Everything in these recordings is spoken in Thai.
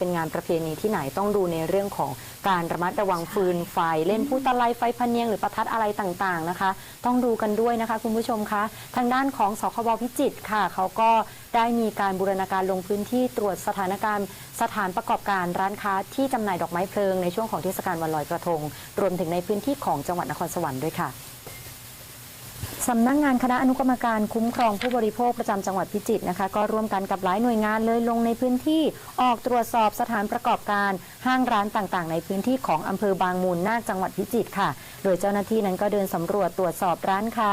เป็นงานประเพณีที่ไหนต้องดูในเรื่องของการระมัดระวังฟืนไฟ เล่นผู้ตะไลไฟพะเนียงหรือประทัดอะไรต่างๆนะคะ ต้องดูกันด้วยนะคะ คุณผู้ชมคะทางด้านของสคบพิจิตรค่ะ เขาก็ได้มีการบูรณาการลงพื้นที่ตรวจสถานการณ์ สถานประกอบการร้านค้าที่จำหน่ายดอกไม้เพลิงในช่วงของเทศกาลวันลอยกระทง รวมถึงในพื้นที่ของจังหวัดนครสวรรค์ด้วยค่ะ สำนักงงานคณะอนุกรรมการคุ้มครองผู้บริโภคประจำจังหวัดพิจิตรนะคะ ก็ร่วมกันกับหลายหน่วยงานเลยลงในพื้นที่ออกตรวจสอบสถานประกอบการห้างร้านต่างๆ ในพื้นที่ของอำเภอบางมูลนาคจังหวัดพิจิตรค่ะ โดยเจ้าหน้าที่นั้นก็เดินสำรวจตรวจสอบร้านค้า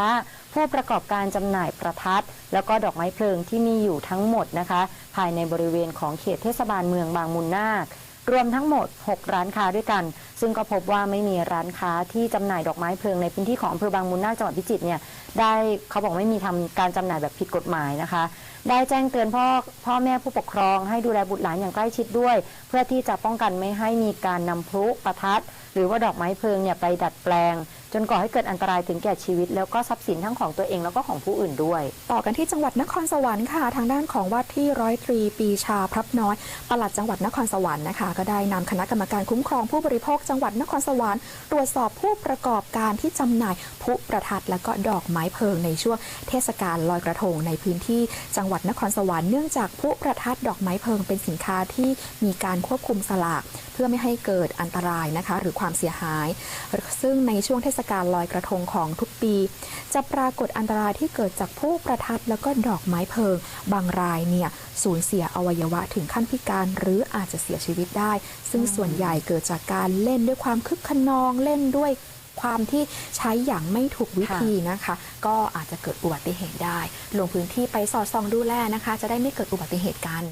ผู้ประกอบการจำหน่ายประทัด แล้วก็ดอกไม้เพลิงที่มีอยู่ทั้งหมดนะคะ ภายในบริเวณของเขตเทศบาลเมืองบางมูลนาค รวมทั้งหมด 6 ร้านค้าด้วยกัน ซึ่งก็พบว่าไม่มีร้านค้าที่จำหน่ายดอกไม้เพลิงในพื้นที่ของอำเภอบางมูลนาคจังหวัดพิจิตรเนี่ยได้เขาบอกไม่มีทำการจำหน่ายแบบผิดกฎหมายนะคะ ได้แจ้งเตือนพ่อพ่อแม่ผู้ปกครองให้ดูแลบุตรหลานอย่างใกล้ชิดด้วย เพื่อที่จะป้องกันไม่ให้มีการนำพลุประทัดหรือว่าดอกไม้เพลิงเนี่ยไปดัดแปลง จนก่อให้เกิดอันตรายถึงแก่ชีวิต แล้วก็ทรัพย์สินทั้งของตัวเองแล้วก็ของผู้อื่นด้วย ต่อกันที่จังหวัดนครสวรรค์ค่ะ ทางด้านของว่าที่ร้อยตรีปีชาพรับน้อยปลัดจังหวัดนครสวรรค์นะคะ ก็ได้นำคณะกรรมการคุ้มครองผู้บริโภคจังหวัดนครสวรรค์ตรวจสอบผู้ประกอบการที่จำหน่ายพลุประทัดและก็ดอกไม้เพลิงในช่วงเทศกาลลอยกระทงในพื้นที่จังหวัดนครสวรรค์เนื่องจากพลุประทัดดอกไม้เพลิงเป็นสินค้าที่มีการควบคุมสลาก พื่อไม่ให้เกิดอันตรายนะคะ หรือความเสียหาย ซึ่งในช่วงเทศกาลลอยกระทงของทุกปี จะปรากฏอันตรายที่เกิดจากผู้ประทัดแล้วก็ดอกไม้เพลิง บางรายเนี่ยสูญเสียอวัยวะถึงขั้นพิการ หรืออาจจะเสียชีวิตได้ ซึ่งส่วนใหญ่เกิดจากการเล่นด้วยความคึกขนองเล่นด้วยความที่ใช้อย่างไม่ถูกวิธีนะคะ ก็อาจจะเกิดอุบัติเหตุได้ ลงพื้นที่ไปสอดส่องดูแลนะคะ จะได้ไม่เกิดอุบัติเหตุกัน